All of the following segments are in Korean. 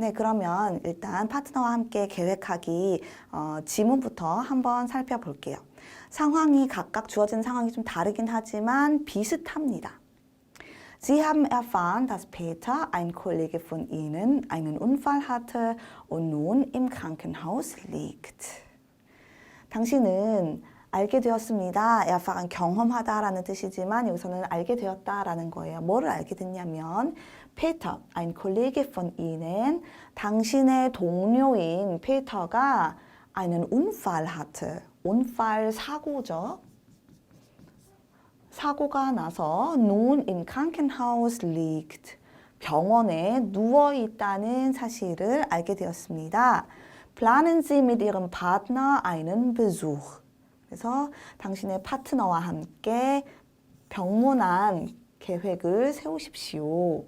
네, 그러면 일단 파트너와 함께 계획하기 어, 지문부터 한번 살펴볼게요. 상황이 각각 주어진 상황이 좀 다르긴 하지만 비슷합니다. Sie haben erfahren, dass Peter, ein Kollege von Ihnen, einen Unfall hatte und nun im Krankenhaus liegt. 당신은 알게 되었습니다. erfahren 경험하다라는 뜻이지만 여기서는 알게 되었다라는 거예요. 뭐를 알게 됐냐면 Peter, ein Kollege von Ihnen, 당신의 동료인 페터가 einen Unfall hatte. Unfall 사고죠. 사고가 나서 nun im Krankenhaus liegt. 병원에 누워 있다는 사실을 알게 되었습니다. Planen Sie mit Ihrem Partner einen Besuch. 그래서 당신의 파트너와 함께 병문안 계획을 세우십시오.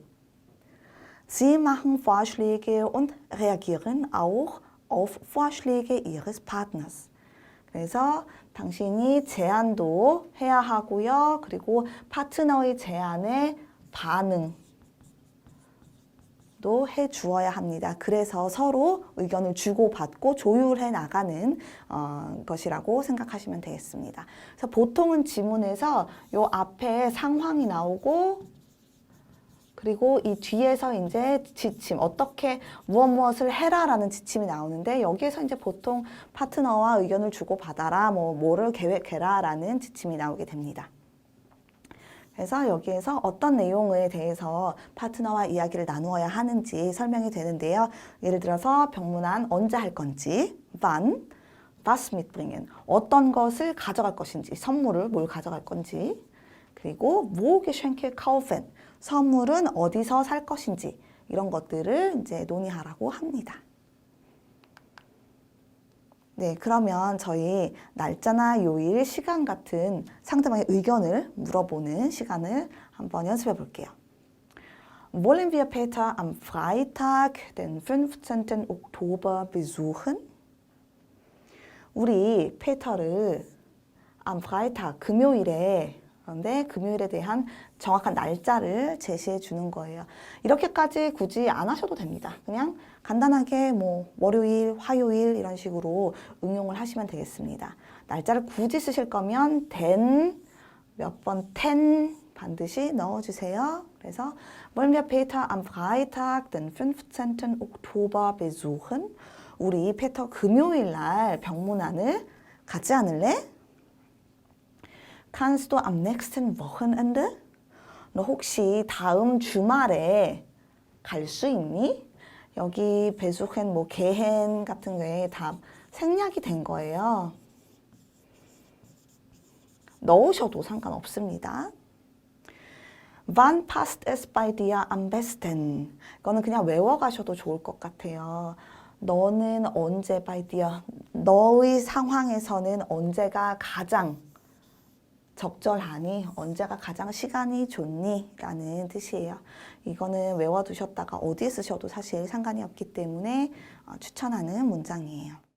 Sie machen Vorschläge und reagieren auch auf Vorschläge Ihres Partners. 그래서 당신이 제안도 해야 하고요. 그리고 파트너의 제안에 반응 도해 주어야 합니다. 그래서 서로 의견을 주고받고 조율해 나가는 어, 것이라고 생각하시면 되겠습니다. 그래서 보통은 지문에서 요 앞에 상황이 나오고 그리고 이 뒤에서 이제 지침, 어떻게 무엇 무엇을 해라라는 지침이 나오는데 여기에서 이제 보통 파트너와 의견을 주고받아라, 뭐 뭐를 계획해라라는 지침이 나오게 됩니다. 그래서 여기에서 어떤 내용에 대해서 파트너와 이야기를 나누어야 하는지 설명이 되는데요. 예를 들어서 병문안 언제 할 건지, wann, was mitbringen, 어떤 것을 가져갈 것인지, 선물을 뭘 가져갈 건지, 그리고 wo Geschenke kaufen, 선물은 어디서 살 것인지 이런 것들을 이제 논의하라고 합니다. 네, 그러면 저희 날짜나 요일, 시간 같은 상대방의 의견을 물어보는 시간을 한번 연습해 볼게요. Wollen wir Peter am Freitag, den 15. Oktober besuchen? 우리 페터를 am Freitag, 금요일에 그런데 금요일에 대한 정확한 날짜를 제시해 주는 거예요. 이렇게까지 굳이 안 하셔도 됩니다. 그냥 간단하게 뭐 월요일, 화요일 이런 식으로 응용을 하시면 되겠습니다. 날짜를 굳이 쓰실 거면 den 몇번 ten 반드시 넣어주세요. 그래서 wollen wir Peter am Freitag, den 15. Oktober besuchen? 우리 페터 금요일 날 병문안을 가지 않을래? Kannst du am nächsten Wochenende? 너 혹시 다음 주말에 갈 수 있니? 여기 배수hen 뭐 개hen 같은 거에 다 생략이 된 거예요. 넣으셔도 상관없습니다. Wann passt es bei dir am besten? 이거는 그냥 외워가셔도 좋을 것 같아요. 너는 언제 by dir? 너의 상황에서는 언제가 가장 적절하니 언제가 가장 시간이 좋니? 라는 뜻이에요. 이거는 외워두셨다가 어디에 쓰셔도 사실 상관이 없기 때문에 어, 추천하는 문장이에요.